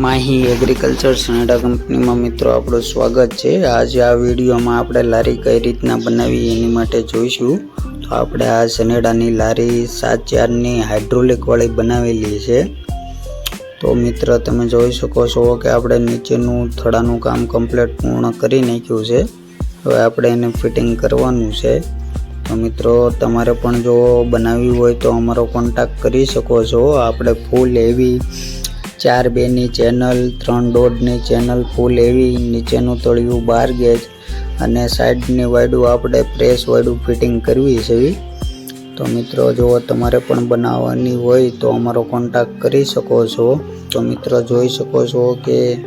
Mahi agriculture Sanada કંપનીમાં મિત્રો આપણું સ્વાગત છે. આજે આ વિડીયોમાં આપણે લારી કઈ રીતના બનાવી એની માટે જોઈશું. તો આપણે આ સનેડાની લારી સાત ચારની હાઇડ્રોલિકવાળી બનાવેલી છે. તો મિત્ર તમે જોઈ શકો છો કે આપણે નીચેનું થડાનું કામ કમ્પ્લીટ પૂર્ણ કરી નાખ્યું છે. હવે આપણે એને ફિટિંગ કરવાનું છે. તો મિત્રો તમારે પણ જો બનાવવી હોય તો અમારો કોન્ટેક્ટ કરી શકો છો. આપણે ફૂલ એવી ચાર બેની ચેનલ, ત્રણ દોઢની ચેનલ, ફૂલ એવી નીચેનું તળિયું, બાર ગેજ અને સાઈડની વાયડું આપણે પ્રેસ વાયડું ફિટિંગ કરવી છે. તો મિત્રો, જો તમારે પણ બનાવવાની હોય તો અમારો કોન્ટેક્ટ કરી શકો છો. તો મિત્રો, જોઈ શકો છો કે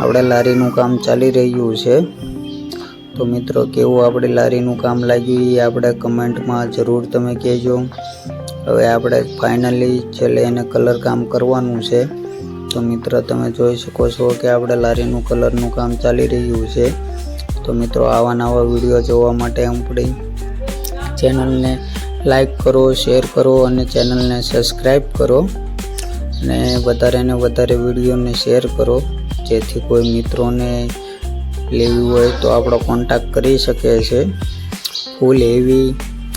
આપણે લારીનું કામ ચાલી રહ્યું છે. તો મિત્રો, કેવું આપણે લારીનું કામ લાગ્યું એ આપણે કમેન્ટમાં જરૂર તમે કહેજો. હવે આપણે ફાઇનલી છેલ્લે એને કલર કામ કરવાનું છે. તો મિત્રો, તમે જોઈ શકો છો કે આપણે લારીનું કલરનું કામ ચાલી રહ્યું છે. તો મિત્રો, આવા નવા વીડિયો જોવા માટે આપણી ચેનલને લાઈક કરો, શેર કરો અને ચેનલને સબસ્ક્રાઈબ કરો અને વધારે ને વધારે વિડીયોને શેર કરો. જેથી કોઈ મિત્રોને લેવી હોય તો આપણો કોન્ટેક્ટ કરી શકે છે. ફૂલ એવી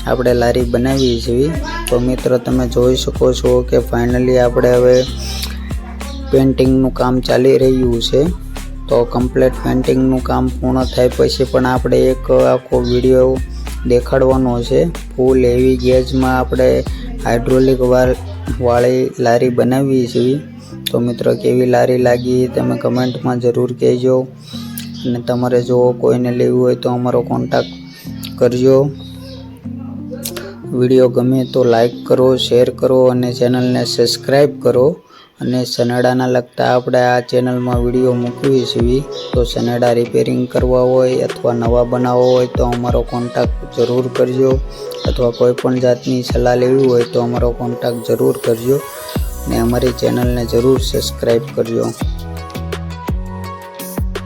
આપણે લારી બનાવી છીએ તો મિત્રો, તમે જોઈ શકો છો કે ફાઇનલી આપણે હવે પેન્ટિંગનું કામ ચાલી રહ્યું છે. તો કમ્પ્લેટ પેન્ટિંગનું કામ પૂર્ણ થાય પછી પણ આપણે એક આખો વીડિયો દેખાડવાનો છે. ફૂલ એવી ગેજમાં આપણે હાઇડ્રોલિક વાળી લારી બનાવી છીએ તો મિત્રો કેવી લારી લાગી તમે કમેન્ટમાં જરૂર કહેજો. અને તમારે જો કોઈને લેવું હોય તો અમારો કોન્ટેક્ટ કરજો. વીડિયો ગમે તો લાઈક કરો શેર કરો અને ચેનલને સબસ્ક્રાઈબ કરો. અને સનેડાના લગતા આપણે આ ચેનલમાં વીડિયો મૂકવી છીએ તો સનેડા રિપેરિંગ કરવા હોય અથવા નવા બનાવવા હોય તો અમારો કોન્ટેક્ટ જરૂર કરજો. અથવા કોઈ પણ જાતની સલાહ લેવી હોય તો અમારો કોન્ટેક્ટ જરૂર કરજો. અને અમારી ચેનલને જરૂર સબસ્ક્રાઈબ કરજો.